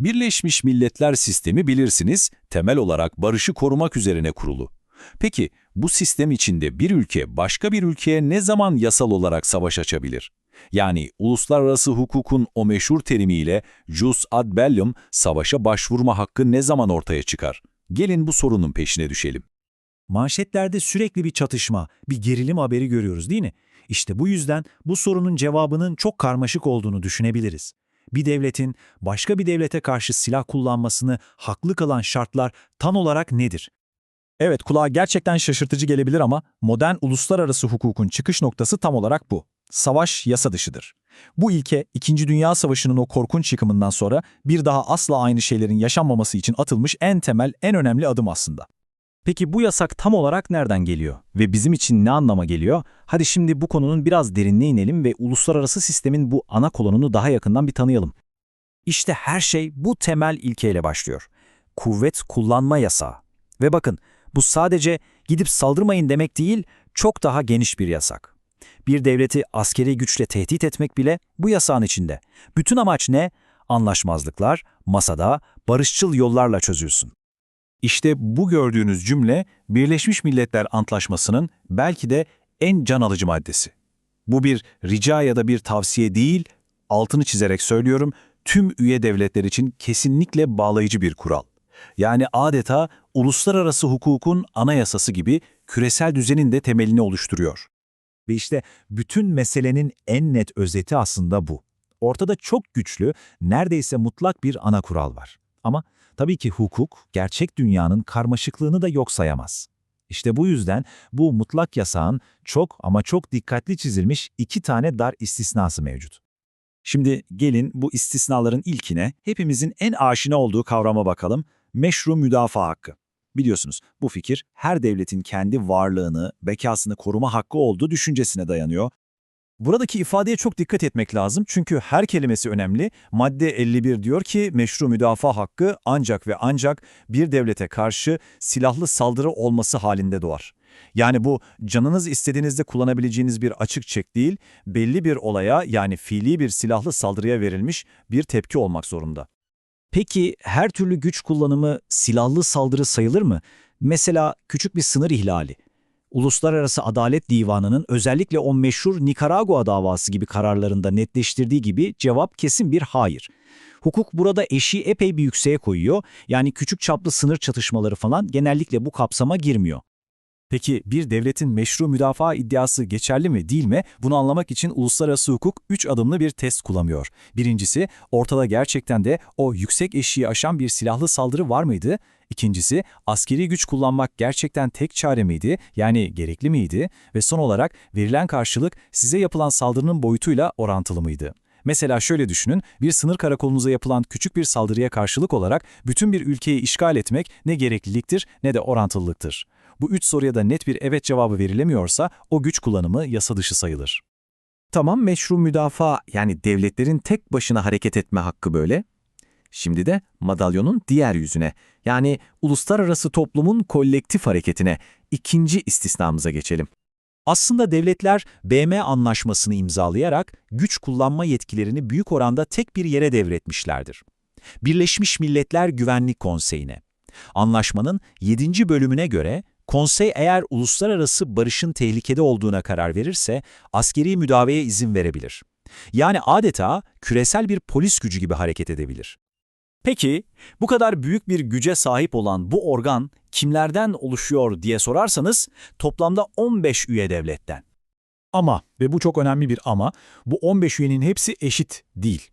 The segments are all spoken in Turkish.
Birleşmiş Milletler Sistemi bilirsiniz, temel olarak barışı korumak üzerine kurulu. Peki, bu sistem içinde bir ülke başka bir ülkeye ne zaman yasal olarak savaş açabilir? Yani uluslararası hukukun o meşhur terimiyle jus ad bellum, savaşa başvurma hakkı ne zaman ortaya çıkar? Gelin bu sorunun peşine düşelim. Manşetlerde sürekli bir çatışma, bir gerilim haberi görüyoruz değil mi? İşte bu yüzden bu sorunun cevabının çok karmaşık olduğunu düşünebiliriz. Bir devletin başka bir devlete karşı silah kullanmasını haklı kılan şartlar tam olarak nedir? Evet, kulağa gerçekten şaşırtıcı gelebilir ama modern uluslararası hukukun çıkış noktası tam olarak bu. Savaş yasa dışıdır. Bu ilke, İkinci Dünya Savaşı'nın o korkunç yıkımından sonra bir daha asla aynı şeylerin yaşanmaması için atılmış en temel, en önemli adım aslında. Peki bu yasak tam olarak nereden geliyor ve bizim için ne anlama geliyor? Hadi şimdi bu konunun biraz derinine inelim ve uluslararası sistemin bu ana kolonunu daha yakından bir tanıyalım. İşte her şey bu temel ilkeyle başlıyor. Kuvvet kullanma yasağı. Ve bakın bu sadece gidip saldırmayın demek değil, çok daha geniş bir yasak. Bir devleti askeri güçle tehdit etmek bile bu yasağın içinde. Bütün amaç ne? Anlaşmazlıklar masada barışçıl yollarla çözülsün. İşte bu gördüğünüz cümle Birleşmiş Milletler Antlaşması'nın belki de en can alıcı maddesi. Bu bir rica ya da bir tavsiye değil, altını çizerek söylüyorum, tüm üye devletler için kesinlikle bağlayıcı bir kural. Yani adeta uluslararası hukukun anayasası gibi küresel düzenin de temelini oluşturuyor. Ve işte bütün meselenin en net özeti aslında bu. Ortada çok güçlü, neredeyse mutlak bir ana kural var. Ama tabii ki hukuk, gerçek dünyanın karmaşıklığını da yok sayamaz. İşte bu yüzden bu mutlak yasağın çok ama çok dikkatli çizilmiş iki tane dar istisnası mevcut. Şimdi gelin bu istisnaların ilkine hepimizin en aşina olduğu kavrama bakalım, meşru müdafaa hakkı. Biliyorsunuz bu fikir her devletin kendi varlığını, bekasını koruma hakkı olduğu düşüncesine dayanıyor. Buradaki ifadeye çok dikkat etmek lazım çünkü her kelimesi önemli. Madde 51 diyor ki meşru müdafaa hakkı ancak ve ancak bir devlete karşı silahlı saldırı olması halinde doğar. Yani bu canınız istediğinizde kullanabileceğiniz bir açık çek değil, belli bir olaya yani fiili bir silahlı saldırıya verilmiş bir tepki olmak zorunda. Peki her türlü güç kullanımı silahlı saldırı sayılır mı? Mesela küçük bir sınır ihlali. Uluslararası Adalet Divanı'nın özellikle o meşhur Nikaragua davası gibi kararlarında netleştirdiği gibi cevap kesin bir hayır. Hukuk burada eşiği epey bir yükseğe koyuyor. Yani küçük çaplı sınır çatışmaları falan genellikle bu kapsama girmiyor. Peki bir devletin meşru müdafaa iddiası geçerli mi değil mi? Bunu anlamak için uluslararası hukuk 3 adımlı bir test kullanıyor. Birincisi, ortada gerçekten de o yüksek eşiği aşan bir silahlı saldırı var mıydı? İkincisi, askeri güç kullanmak gerçekten tek çare miydi? Yani gerekli miydi? Ve son olarak verilen karşılık size yapılan saldırının boyutuyla orantılı mıydı? Mesela şöyle düşünün, bir sınır karakolunuza yapılan küçük bir saldırıya karşılık olarak bütün bir ülkeyi işgal etmek ne gerekliliktir ne de orantılılıktır. Bu üç soruya da net bir evet cevabı verilemiyorsa o güç kullanımı yasa dışı sayılır. Tamam meşru müdafaa yani devletlerin tek başına hareket etme hakkı böyle. Şimdi de madalyonun diğer yüzüne yani uluslararası toplumun kolektif hareketine ikinci istisnamıza geçelim. Aslında devletler BM anlaşmasını imzalayarak güç kullanma yetkilerini büyük oranda tek bir yere devretmişlerdir. Birleşmiş Milletler Güvenlik Konseyi'ne. Anlaşmanın 7. bölümüne göre konsey eğer uluslararası barışın tehlikede olduğuna karar verirse askeri müdahaleye izin verebilir. Yani adeta küresel bir polis gücü gibi hareket edebilir. Peki bu kadar büyük bir güce sahip olan bu organ kimlerden oluşuyor diye sorarsanız toplamda 15 üye devletten. Ama ve bu çok önemli bir ama bu 15 üyenin hepsi eşit değil.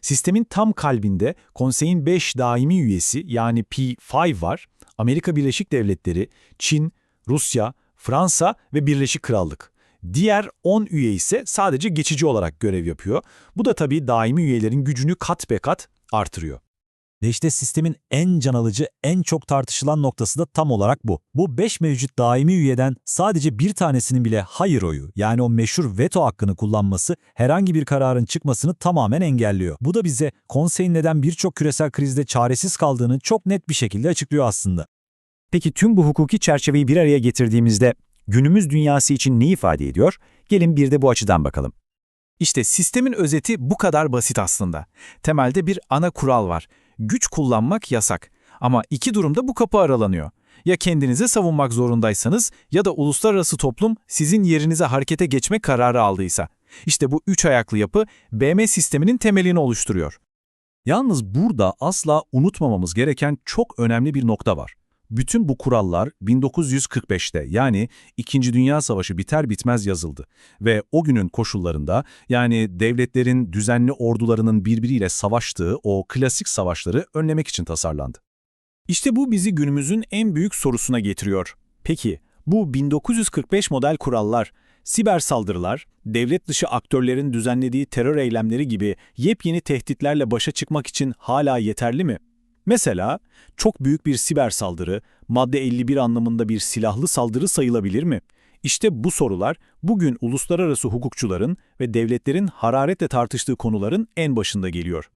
Sistemin tam kalbinde konseyin 5 daimi üyesi yani P5 var. Amerika Birleşik Devletleri, Çin, Rusya, Fransa ve Birleşik Krallık. Diğer 10 üye ise sadece geçici olarak görev yapıyor. Bu da tabii daimi üyelerin gücünü kat be kat artırıyor. Ve işte sistemin en can alıcı, en çok tartışılan noktası da tam olarak bu. Bu 5 mevcut daimi üyeden sadece bir tanesinin bile hayır oyu, yani o meşhur veto hakkını kullanması herhangi bir kararın çıkmasını tamamen engelliyor. Bu da bize konseyin neden birçok küresel krizde çaresiz kaldığını çok net bir şekilde açıklıyor aslında. Peki tüm bu hukuki çerçeveyi bir araya getirdiğimizde günümüz dünyası için ne ifade ediyor? Gelin bir de bu açıdan bakalım. İşte sistemin özeti bu kadar basit aslında. Temelde bir ana kural var. Güç kullanmak yasak. Ama iki durumda bu kapı aralanıyor. Ya kendinizi savunmak zorundaysanız ya da uluslararası toplum sizin yerinize harekete geçme kararı aldıysa. İşte bu üç ayaklı yapı BM sisteminin temelini oluşturuyor. Yalnız burada asla unutmamamız gereken çok önemli bir nokta var. Bütün bu kurallar 1945'te yani İkinci Dünya Savaşı biter bitmez yazıldı ve o günün koşullarında yani devletlerin düzenli ordularının birbiriyle savaştığı o klasik savaşları önlemek için tasarlandı. İşte bu bizi günümüzün en büyük sorusuna getiriyor. Peki bu 1945 model kurallar, siber saldırılar, devlet dışı aktörlerin düzenlediği terör eylemleri gibi yepyeni tehditlerle başa çıkmak için hala yeterli mi? Mesela çok büyük bir siber saldırı, madde 51 anlamında bir silahlı saldırı sayılabilir mi? İşte bu sorular bugün uluslararası hukukçuların ve devletlerin hararetle tartıştığı konuların en başında geliyor.